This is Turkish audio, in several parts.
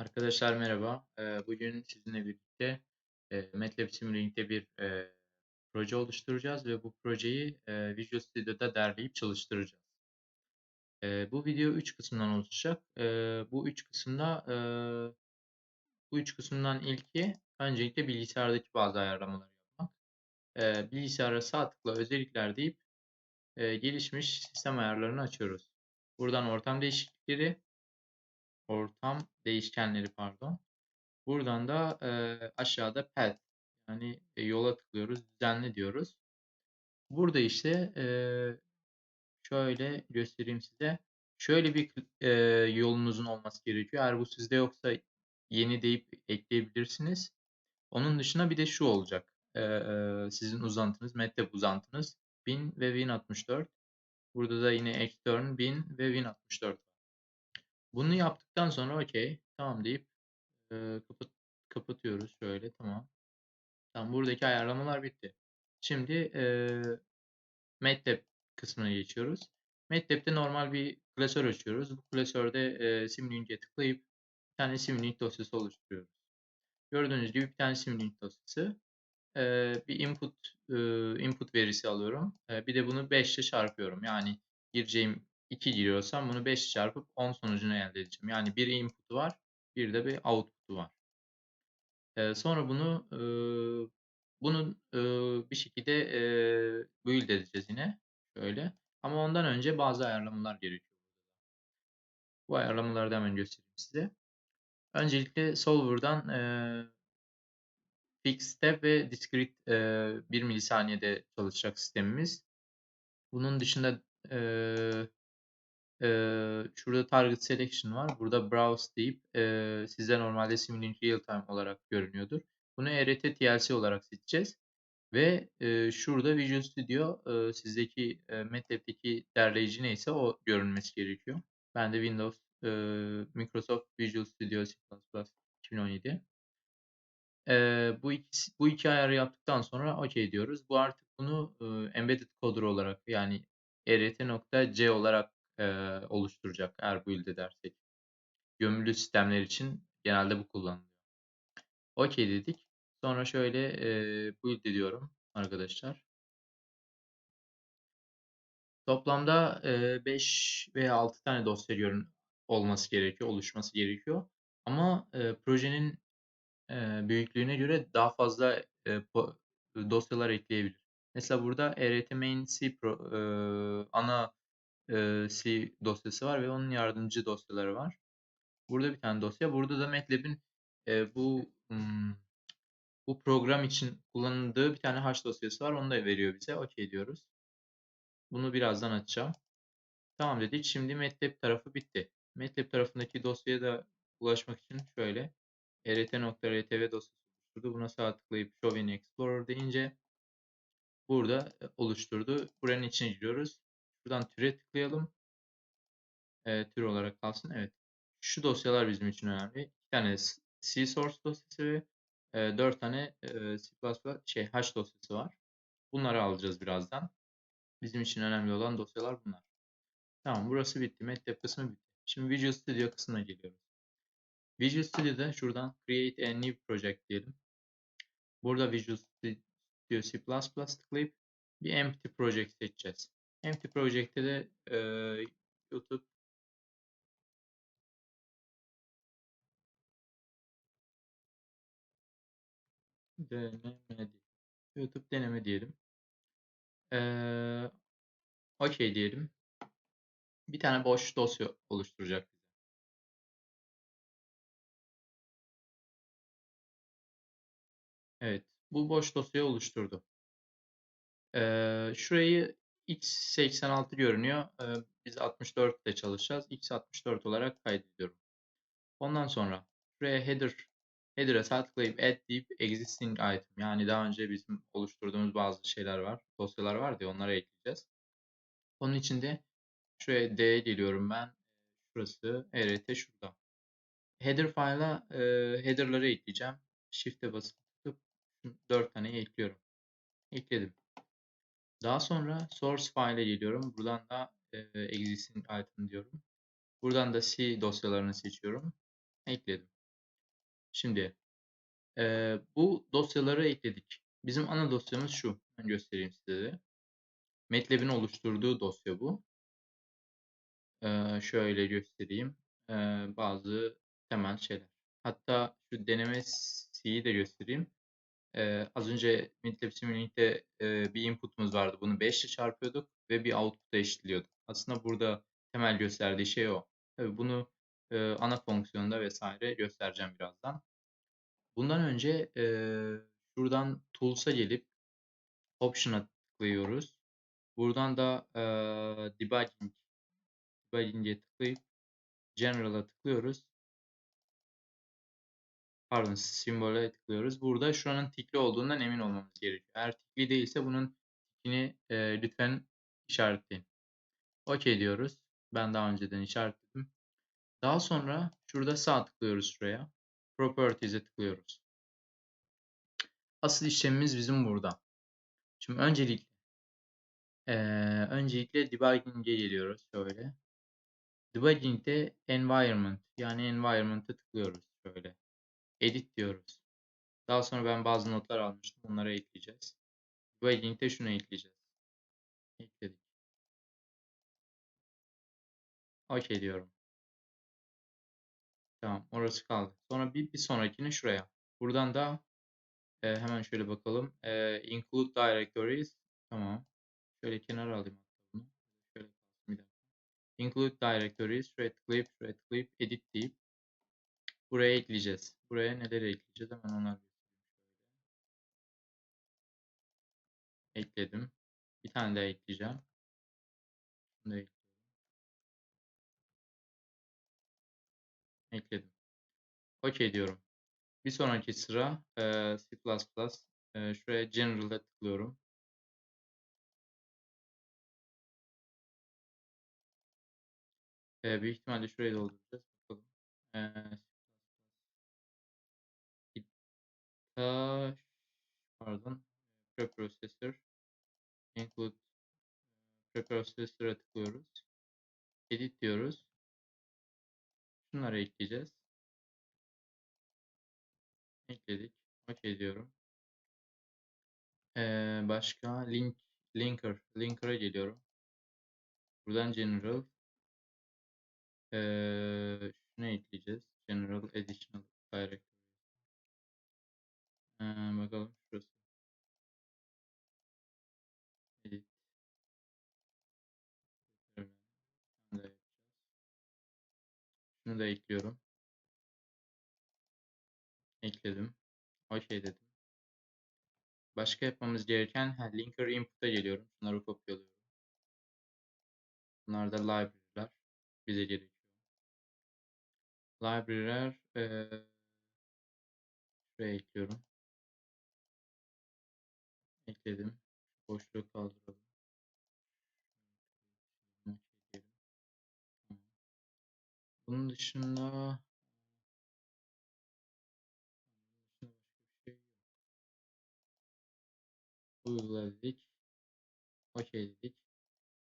Arkadaşlar merhaba. Bugün sizinle birlikte MATLAB Simulink bir proje oluşturacağız ve bu projeyi Visual Studio'da derleyip çalıştıracağız. Bu video 3 kısımdan oluşacak. Bu 3 kısımda bu 3 kısımdan ilki öncelikle bilgisayardaki bazı ayarlamaları yapmak. Bilgisayara sağ tıkla özellikler deyip gelişmiş sistem ayarlarını açıyoruz. Buradan ortam değişiklikleri, ortam değişkenleri pardon. Buradan da eee, aşağıda path yani e, yola tıklıyoruz, düzenle diyoruz. Burada işte eee, şöyle göstereyim size. Şöyle bir eee, yolunuzun olması gerekiyor. Eğer bu sizde yoksa yeni deyip ekleyebilirsiniz. Onun dışında bir de şu olacak. Eee, sizin uzantınız, MATLAB uzantınız 1000 ve Win64. Burada da yine extern 1000 ve Win64 Bunu yaptıktan sonra okey, tamam deyip eee, kapat kapatıyoruz şöyle tamam. Tamam buradaki ayarlamalar bitti. Şimdi eee MATLAB kısmına geçiyoruz. MATLAB'de normal bir klasör açıyoruz. Bu klasörde eee Simlink'e tıklayıp bir tane Simlink dosyası oluşturuyoruz. Gördüğünüz gibi bir tane Simlink dosyası. Eee, bir input eee, input verisi alıyorum. Eee, bir de bunu 5 ile çarpıyorum. Yani gireceğim 2 giriyorsam bunu 5 çarpıp 10 sonucunu elde edeceğim. Yani bir input'u var, bir de bir output'u var. Eee, sonra bunu eee, bunun eee, bir şekilde eee, build edeceğiz yine. Şöyle. Ama ondan önce bazı ayarlamalar gerekiyor. Bu ayarlamaları da hemen göstereyim size. Öncelikle solver'dan eee fix step ve discrete eee 1 milisaniyede çalışacak sistemimiz. Bunun dışında eee eee, şurada target selection var. Burada browse deyip eee, size normalde Simulink real time olarak görünüyordur. Bunu ERT TLC olarak seçeceğiz. Ve eee, şurada Visual Studio eee, sizdeki eee, MATLAB'deki derleyici neyse o görünmesi gerekiyor. Ben de Windows eee, Microsoft Visual Studio C++ 2017. Eee, bu iki bu iki ayarı yaptıktan sonra OK diyoruz. Bu artık bunu eee, embedded coder olarak yani ert.c olarak eee, oluşturacak eğer build edersek. Gömülü sistemler için genelde bu kullanılıyor. OK dedik. Sonra şöyle eee build ediyorum arkadaşlar. Toplamda eee 5 veya 6 tane dosya görün olması gerekiyor, oluşması gerekiyor. Ama eee, projenin eee, büyüklüğüne göre daha fazla po- dosyalar ekleyebilir. Mesela burada ERT main C pro, eee, ana C dosyası var ve onun yardımcı dosyaları var. Burada bir tane dosya. Burada da MATLAB'in eee, bu hmm, bu program için kullanıldığı bir tane hash dosyası var. Onu da veriyor bize. OK diyoruz. Bunu birazdan açacağım. Tamam dedik. Şimdi MATLAB tarafı bitti. MATLAB tarafındaki dosyaya da ulaşmak için şöyle ert.rtv dosyası oluşturdu. Buna sağ tıklayıp Show in Explorer deyince burada e, oluşturdu. Buranın içine giriyoruz. Şuradan türe tıklayalım. E, tür olarak kalsın. Evet. Şu dosyalar bizim için önemli. İki tane C source dosyası ve e, 4 tane e, C++ şey hash dosyası var. Bunları alacağız birazdan. Bizim için önemli olan dosyalar bunlar. Tamam burası bitti. MATLAB kısmı bitti. Şimdi Visual Studio kısmına geliyoruz. Visual Studio'da şuradan Create a New Project diyelim. Burada Visual Studio C++ tıklayıp bir Empty Project seçeceğiz. Empty Project'te de e, YouTube deneme YouTube deneme diyelim. Ee, OK diyelim. Bir tane boş dosya oluşturacak. Evet. Bu boş dosyayı oluşturdu. Ee, şurayı x86 görünüyor. Ee, biz 64 ile çalışacağız. x64 olarak kaydediyorum. Ondan sonra şuraya header header'a tıklayıp add deyip existing item yani daha önce bizim oluşturduğumuz bazı şeyler var. Dosyalar var diye onlara ekleyeceğiz. Onun için de şuraya D'ye geliyorum ben. Şurası ERT şurada. Header file'a e, header'ları ekleyeceğim. Shift'e basıp 4 tane ekliyorum. Ekledim. Daha sonra source file'e geliyorum. Buradan da existing item diyorum. Buradan da C dosyalarını seçiyorum. Ekledim. Şimdi bu dosyaları ekledik. Bizim ana dosyamız şu. Ben göstereyim size de. MATLAB'in oluşturduğu dosya bu. Şöyle göstereyim. Bazı temel şeyler. Hatta şu deneme C'yi de göstereyim. Eee, az önce MATLAB Simulate'de eee, bir input'umuz vardı. Bunu 5 ile çarpıyorduk ve bir output'a eşitliyorduk. Aslında burada temel gösterdiği şey o. Tabii bunu eee, ana fonksiyonda vesaire göstereceğim birazdan. Bundan önce eee, şuradan Tools'a gelip Option'a tıklıyoruz. Buradan da eee Debugging Debugging'e tıklayıp General'a tıklıyoruz. Pardon, simbole tıklıyoruz. Burada şuranın tikli olduğundan emin olmamız gerekiyor. Eğer tikli değilse bunun tikini e, lütfen işaretleyin. OK diyoruz. Ben daha önceden işaretledim. Daha sonra şurada sağ tıklıyoruz şuraya. Properties'e tıklıyoruz. Asıl işlemimiz bizim burada. Şimdi öncelikle e, öncelikle debugging'e geliyoruz şöyle. Debugging'de environment yani environment'a tıklıyoruz şöyle. Edit diyoruz. Daha sonra ben bazı notlar almıştım. Onları ekleyeceğiz. Debugging'de şunu ekleyeceğiz. Ekledik. OK diyorum. Tamam. Orası kaldı. Sonra bir, bir sonrakini şuraya. Buradan da e, hemen şöyle bakalım. E, include directories. Tamam. Şöyle kenara alayım. Şöyle. Include directories. Şuraya tıklayıp, şuraya tıklayıp edit deyip buraya ekleyeceğiz. Buraya neleri ekleyeceğiz? Hemen onları ekledim. Bir tane daha ekleyeceğim. Şunu da ekledim. Ekledim. OK diyorum. Bir sonraki sıra e, C++. E, şuraya General'a tıklıyorum. E, büyük ihtimalle şurayı dolduracağız. Bakalım. E, İtta, pardon. Preprocessor. Include Preprocessor'a tıklıyoruz. Edit diyoruz. Şunları ekleyeceğiz. Ekledik. OK diyorum. Ee, başka link linker linker'a geliyorum. Buradan general ee, şunu ekleyeceğiz. General additional directory. Ee, bakalım şurası. Edit. Şunu da ekliyorum. Ekledim. OK dedim. Başka yapmamız gereken ha, linker input'a geliyorum. Bunları kopyalıyorum. Bunlar da library'ler. Bize gerekiyor. Library'ler ee, şuraya ekliyorum. Ekledim. Boşluğu kaldıralım. Bunun dışında uyguladık. OK dedik.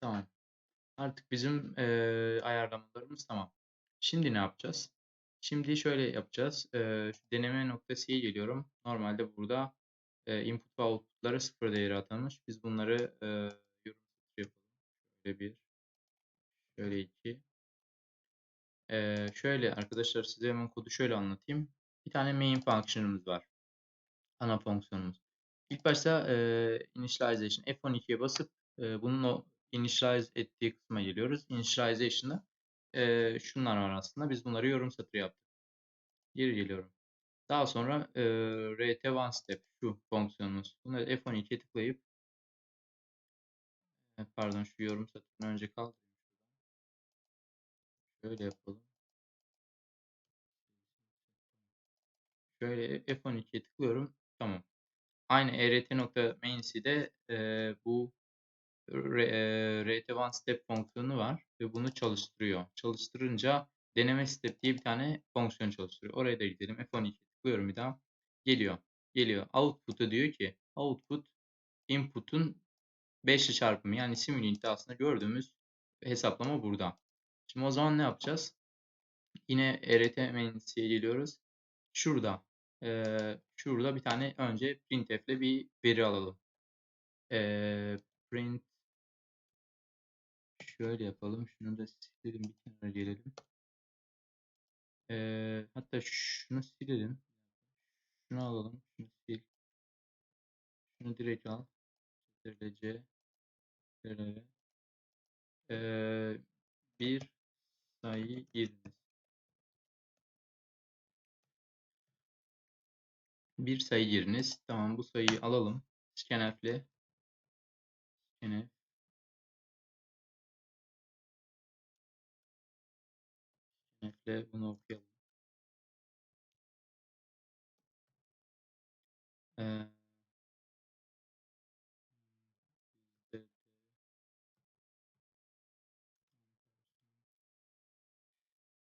Tamam. Artık bizim e, ayarlamalarımız tamam. Şimdi ne yapacağız? Şimdi şöyle yapacağız. E, şu deneme noktasıya geliyorum. Normalde burada e, input ve outputlara sıfır değeri atanmış. Biz bunları e, yorum yapalım. Şöyle bir, şöyle iki. E, şöyle arkadaşlar size hemen kodu şöyle anlatayım. Bir tane main function'ımız var. Ana fonksiyonumuz. İlk başta e, initialization F12'ye basıp e, bunun o initialize ettiği kısma geliyoruz. Initialization'da e, şunlar var aslında. Biz bunları yorum satırı yaptık. Geri geliyorum. Daha sonra e, rt one step şu fonksiyonumuz. Bunları F12'ye tıklayıp e, pardon şu yorum satırını önce kaldırayım. Şöyle yapalım. Şöyle F12'ye tıklıyorum. Tamam. Aynı ert.main'si e, bu rt1 step fonksiyonu var ve bunu çalıştırıyor. Çalıştırınca deneme step diye bir tane fonksiyon çalıştırıyor. Oraya da gidelim. F12 tıklıyorum bir daha. Geliyor. Geliyor. Output'a diyor ki output input'un 5 çarpımı yani Simulint'te aslında gördüğümüz hesaplama burada. Şimdi o zaman ne yapacağız? Yine rt main'siye geliyoruz. şurada eee, şurada bir tane önce printf'le bir veri alalım. Eee, print şöyle yapalım. Şunu da silelim. Bir kenara gelelim. Eee, hatta şunu silelim. Şunu alalım. Şunu sil. Şunu direkt al. Ctrl+C Ctrl+V Eee, bir sayı giriniz. Bir sayı giriniz. Tamam bu sayıyı alalım. Scanf'le scanf scanf'le bunu okuyalım.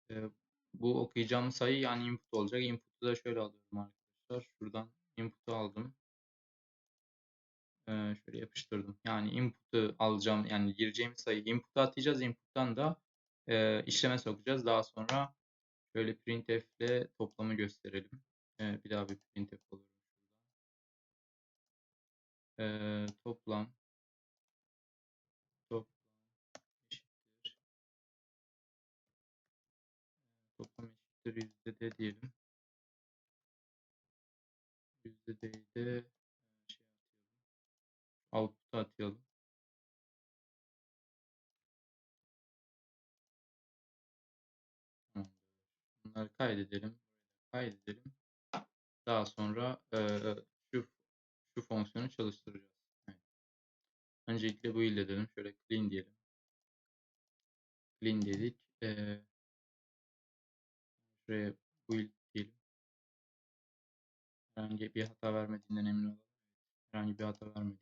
Eee, bu okuyacağım sayı yani input olacak. Input'u da şöyle alıyorum arkadaşlar. Şuradan input'u aldım. Eee, şöyle yapıştırdım. Yani input'u alacağım yani gireceğim sayıyı input'a atacağız. Input'tan da eee, işleme sokacağız. Daha sonra şöyle printf'le toplamı gösterelim. Eee, bir daha bir printf alıyorum. Eee, toplam toplam eşittir toplam eşittir yüzde de diyelim. Yüzde de e, şey atıyorum. Output'a atayalım. Bunları kaydedelim. Kaydedelim. Daha sonra eee, şu şu fonksiyonu çalıştıracağız. Evet. Öncelikle bu ile dedim. Şöyle clean diyelim. Clean dedik. Eee, şuraya build diyelim. Herhangi bir hata vermediğinden emin olalım. Herhangi bir hata vermedi.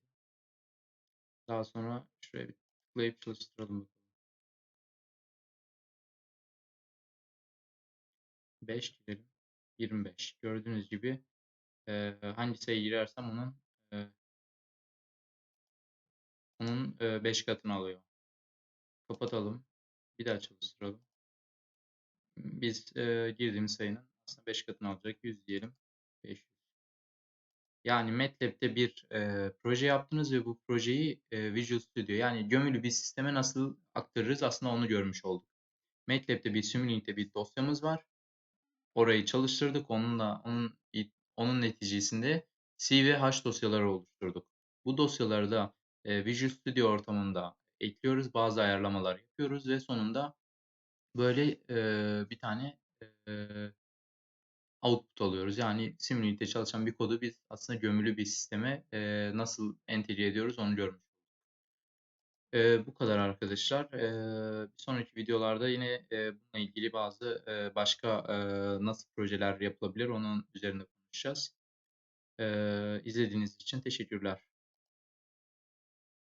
Daha sonra şuraya bir tıklayıp çalıştıralım bakalım. 5 girelim. 25. Gördüğünüz gibi eee, hangi sayı girersem onun eee, onun 5 katını alıyor. Kapatalım. Bir daha çalıştıralım. Biz eee, girdiğimiz sayının aslında 5 katını alacak. 100 diyelim. 500. Yani MATLAB'de bir eee, proje yaptınız ve bu projeyi eee, Visual Studio yani gömülü bir sisteme nasıl aktarırız aslında onu görmüş olduk. MATLAB'de bir Simulink bir dosyamız var. Orayı çalıştırdık. Onunla onun onun neticesinde C ve H dosyaları oluşturduk. Bu dosyaları da e, Visual Studio ortamında ekliyoruz. Bazı ayarlamalar yapıyoruz ve sonunda böyle e, bir tane e, output alıyoruz. Yani Simulate'de çalışan bir kodu biz aslında gömülü bir sisteme e, nasıl entegre ediyoruz onu görmüş Eee, bu kadar arkadaşlar. Eee, bir sonraki videolarda yine eee, bununla ilgili bazı eee, başka eee, nasıl projeler yapılabilir onun üzerinde konuşacağız. Eee, izlediğiniz için teşekkürler.